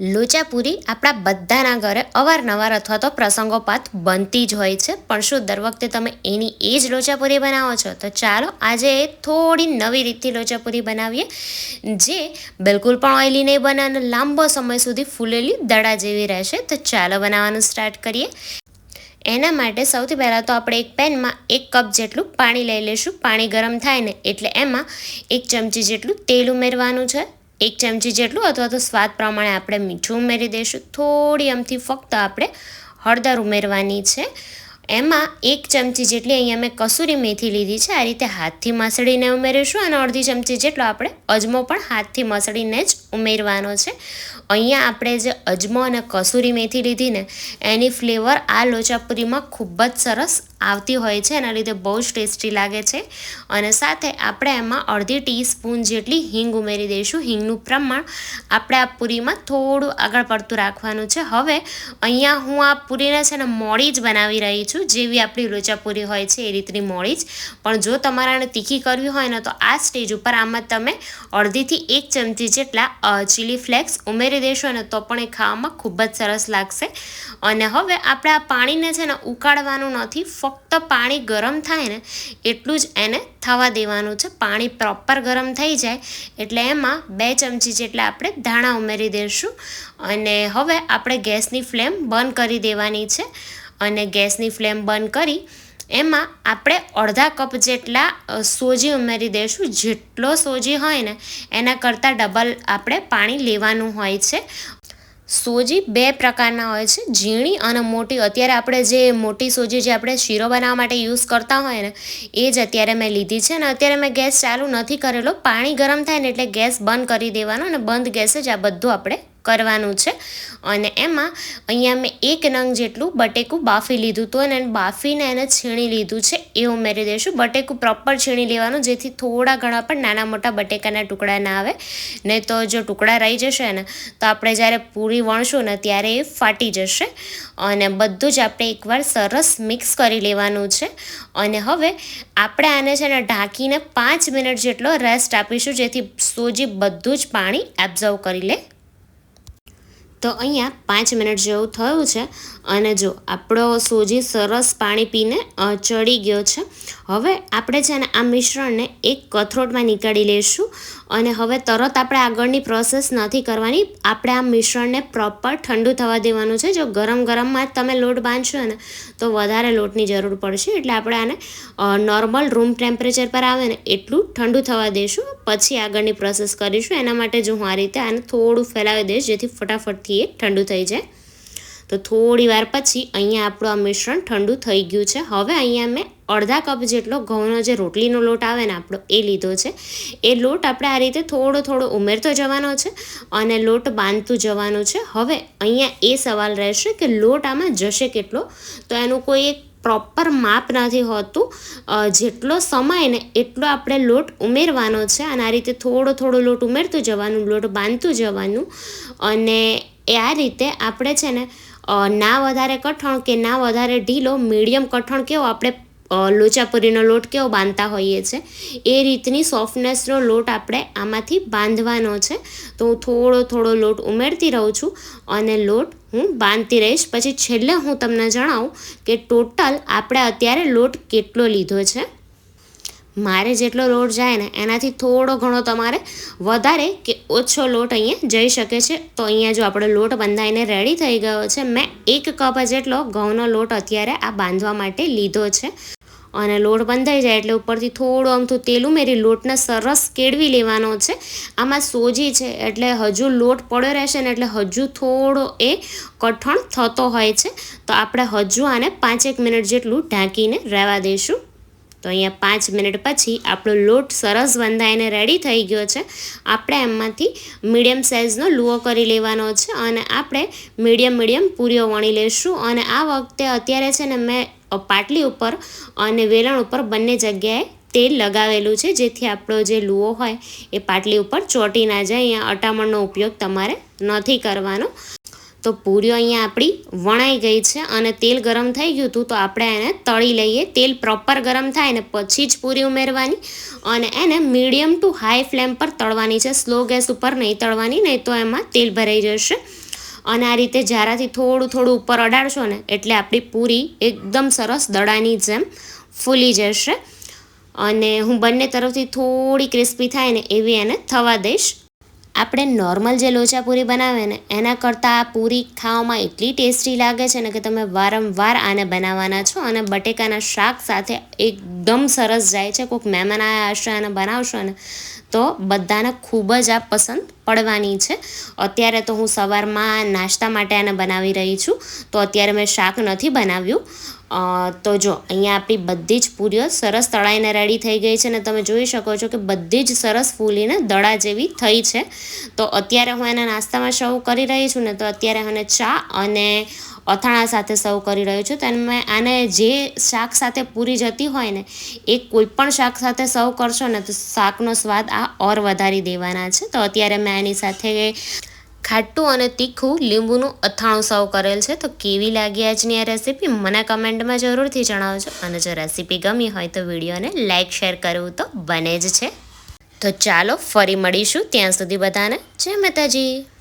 લોચાપુરી આપણા બધાના ઘરે અવારનવાર અથવા તો પ્રસંગોપાત બનતી જ હોય છે. પણ શું દર વખતે તમે એની એ જ લોચાપુરી બનાવો છો? તો ચાલો આજે થોડી નવી રીતથી લોચાપુરી બનાવીએ, જે બિલકુલ પણ ઓઇલી નહીં બને અને લાંબો સમય સુધી ફૂલેલી દડા જેવી રહેશે. તો ચાલો બનાવવાનું સ્ટાર્ટ કરીએ. એના માટે સૌથી પહેલાં તો આપણે એક પેનમાં એક કપ જેટલું પાણી લઈ લઈશું. પાણી ગરમ થાય ને એટલે એમાં એક ચમચી જેટલું તેલ ઉમેરવાનું છે. એક ચમચી જેટલું અથવા તો સ્વાદ પ્રમાણે આપણે મીઠું ઉમેરી દઈશું. થોડી આમથી ફક્ત આપણે હળદર ઉમેરવાની છે. એમાં એક ચમચી જેટલી અહીંયા મેં કસૂરી મેથી લીધી છે. આ રીતે હાથથી મસળીને ઉમેરીશું અને અડધી ચમચી જેટલો આપણે અજમો પણ હાથથી મસળીને જ ઉમેરવાનો છે. અહીંયા આપણે જે અજમો અને કસૂરી મેથી લીધી ને, એની ફ્લેવર આ લોચાપુરીમાં ખૂબ જ સરસ આવતી હોય છે. એના લીધે બહુ જ ટેસ્ટી લાગે છે. અને સાથે આપણે એમાં અડધી ટીસ્પૂન જેટલી હિંગ ઉમેરી દઈશું. હિંગનું પ્રમાણ આપણે આ પૂરીમાં થોડું આગળ પડતું રાખવાનું છે. હવે અહીંયા હું આ પૂરીને છે ને મોડી જ બનાવી રહી છું. જેવી આપણી લોચાપુરી હોય છે એ રીતની મોડી જ. પણ જો તમારાને તીખી કરવી હોય ને તો આ સ્ટેજ ઉપર આમાં તમે અડધીથી એક ચમચી જેટલા ચીલી ફ્લેક્સ ઉમેરી દેશો અને તો પણ એ ખાવામાં ખૂબ જ સરસ લાગશે. અને હવે આપણે આ પાણીને છે ને ઉકાળવાનું નથી, ફક્ત પાણી ગરમ થાય ને એટલું જ એને થવા દેવાનું છે. પાણી પ્રોપર ગરમ થઈ જાય એટલે એમાં બે ચમચી જેટલા આપણે ધાણા ઉમેરી દઈશું અને હવે આપણે ગેસની ફ્લેમ બંધ કરી દેવાની છે. અને ગેસની ફ્લેમ બંધ કરી એમાં આપણે અડધા કપ જેટલા સોજી ઉમેરી દઈશું. જેટલો સોજી હોય ને, એના કરતાં ડબલ આપણે પાણી લેવાનું હોય છે. સોજી બે પ્રકારના હોય છે. ઝીણી અને મોટી. અત્યારે આપણે જે મોટી સોજી જે આપણે શીરો બનાવવા માટે યુઝ કરતા હોય ને, એ જ અત્યારે મેં લીધી છે. અને અત્યારે મેં ગેસ ચાલુ નથી કરેલો. પાણી ગરમ થાય ને એટલે ગેસ બંધ કરી દેવાનો અને બંધ ગેસે જ આ બધું આપણે કરવાનું છે. અને એમાં અહીંયા મેં એક નંગ જેટલું બટેકું બાફી લીધું હતું અને બાફીને એને છીણી લીધું છે. એ ઉમેરી દઈશું. બટેકું પ્રોપર છીણી લેવાનું, જેથી થોડા ઘણા પણ નાના મોટા બટેકાના ટુકડા ના આવે. નહીં તો જો ટુકડા રહી જશે ને, તો આપણે જ્યારે પૂરી વણશું ને ત્યારે એ ફાટી જશે. અને બધું જ આપણે એકવાર સરસ મિક્સ કરી લેવાનું છે. અને હવે આપણે આને છે ને ઢાંકીને પાંચ મિનિટ જેટલો રેસ્ટ આપીશું, જેથી સોજી બધું જ પાણી એબ્ઝર્વ કરી લે. તો અહીંયા પાંચ મિનિટ જેવું થયું છે અને જો આપણો સોજી સરસ પાણી પીને ચડી ગયો છે. હવે આપણે છે ને આ મિશ્રણને એક કથરોટમાં નીકાળી લઈશું અને હવે તરત આપણે આગળની પ્રોસેસ નથી કરવાની. આપણે આ મિશ્રણને પ્રોપર ઠંડુ થવા દેવાનું છે. જો ગરમ ગરમમાં જ તમે લોટ બાંધશો ને, તો વધારે લોટની જરૂર પડશે. એટલે આપણે આને નોર્મલ રૂમ ટેમ્પરેચર પર આવે ને, એટલું ઠંડુ થવા દઈશું પછી આગળની પ્રોસેસ કરીશું. એના માટે જો હું આ રીતે આને થોડું ફેલાવી દઈશ, જેથી ફટાફટથી એ ઠંડુ થઈ જાય. તો થોડી વાર પછી અહીંયા આપણું આ મિશ્રણ ઠંડુ થઈ ગયું છે. હવે અહીંયા મેં અડધા કપ જેટલો ઘઉંનો જે રોટલીનો લોટ આવે ને આપણો, એ લીધો છે. એ લોટ આપણે આ રીતે થોડો થોડો ઉમેરતો જવાનો છે અને લોટ બાંધતું જવાનું છે. હવે અહીંયા એ સવાલ રહેશે કે લોટ આમાં જશે કેટલો? તો એનું કોઈ એક પ્રોપર માપ નથી હોતું. જેટલો સમય ને એટલો આપણે લોટ ઉમેરવાનો છે. અને આ રીતે થોડો થોડો લોટ ઉમેરતું જવાનું, લોટ બાંધતું જવાનું. અને એ આ રીતે આપણે છે ને ના વધારે કઠણ કે ના વધારે ઢીલો, મીડિયમ કઠણ કેવો આપણે લોચાપુરીનો લોટ કેવો બાંધતા હોઈએ છીએ એ રીતની સોફ્ટનેસનો લોટ આપણે આમાંથી બાંધવાનો છે. તો હું થોડો થોડો લોટ ઉમેરતી રહું છું. અને લોટ હું બાંધતી રહીશ. પછી છેલ્લે હું તમને જણાવું કે ટોટલ આપણે અત્યારે લોટ કેટલો લીધો છે? મારે જેટલો લોટ જાય ને એનાથી થોડો ઘણો તમારે વધારે કે ઓછો લોટ અહીંયા જઈ શકે છે. તો અહીંયા જો આપણો લોટ બંધાઈને રેડી થઈ ગયો છે, મેં એક કપ જેટલો ઘઉંનો લોટ અત્યારે આ બાંધવા માટે લીધો છે. અને લોટ બંધાઈ જાય એટલે ઉપરથી થોડું અમથું તેલ ઉમેરી લોટને સરસ કેળવી લેવાનો છે. આમાં સોજી છે એટલે હજુ લોટ પડ્યો રહેશે ને એટલે હજુ થોડો એ કઠણ થતો હોય છે. તો આપણે હજુ આને પાંચેક મિનિટ જેટલું ઢાંકીને રહેવા દઈશું. તો અહીંયા પાંચ મિનિટ પછી આપણો લોટ સરસ બંધાઈને રેડી થઈ ગયો છે. આપણે એમાંથી મીડિયમ સાઇઝનો લુઓ કરી લેવાનો છે અને આપણે મીડિયમ મીડિયમ પૂરીઓ વણી લઈશું. અને આ વખતે અત્યારે છે ને મેં પાટલી ઉપર અને વેલણ ઉપર બંને જગ્યાએ તેલ લગાવેલું છે. જેથી આપણો જે લુઓ હોય એ પાટલી ઉપર ચોટી ના જાય. અહીંયા અટામણનો ઉપયોગ તમારે નથી કરવાનો. તો પૂરીઓ અહીંયા આપણી વણાઈ ગઈ છે અને તેલ ગરમ થઈ ગયું હતું તો આપણે એને તળી લઈએ. તેલ પ્રોપર ગરમ થાય ને પછી જ પૂરી ઉમેરવાની અને એને મીડિયમ ટુ હાઈ ફ્લેમ પર તળવાની છે. સ્લો ગેસ ઉપર નહીં તળવાની, નહીં તો એમાં તેલ ભરાઈ જશે. અને આ રીતે જારાથી થોડું થોડું ઉપર અડાડશો ને એટલે આપણી પૂરી એકદમ સરસ દડાની જેમ ફૂલી જશે. અને હું બંને તરફથી થોડી ક્રિસ્પી થાય ને એવી એને થવા દઈશ. આપણે નોર્મલ જે લોચા પૂરી બનાવે ને એના કરતાં આ પૂરી ખાવામાં એટલી ટેસ્ટી લાગે છે ને કે તમે વારંવાર આને બનાવવાના છો અને બટેકાના શાક સાથે એકદમ સરસ જાય છે. કોઈક મહેમાન આવ્યા હશે અને બનાવશો ને તો બધાને ખૂબ જ આ પસંદ પડવાની છે. અત્યારે તો હું સવારમાં નાસ્તા માટે આને બનાવી રહી છું. તો અત્યારે મેં શાક નથી બનાવ્યું. તો જો, અહીંયા આપણી બધી જ પૂરીઓ સરસ તળાઈને રેડી થઈ ગઈ છે ને તમે જોઈ શકો છો કે બધી જ સરસ ફૂલીને દડા જેવી થઈ છે. તો અત્યારે હું એને નાસ્તામાં સર્વ કરી રહી છું ને તો અત્યારે મને ચા અને અથાણા સાથે સર્વ કરી રહ્યો છું. તો મેં આને જે શાક સાથે પૂરી જતી હોય ને, એ કોઈ પણ શાક સાથે સર્વ કરશો ને તો શાકનો સ્વાદ આ ઓર વધારી દેવાના છે. તો અત્યારે મેં એની સાથે ખાટું અને તીખું લીંબુનું અથાણું સર્વ કરેલ છે. તો કેવી લાગી આજની આ રેસીપી? મને કમેન્ટમાં જરૂરથી જણાવજો. અને જો રેસીપી ગમી હોય તો વિડીયોને લાઇક શેર કરવું તો બને જ છે. તો ચાલો ફરી મળીશું ત્યાં સુધી બધાને. જય માતાજી.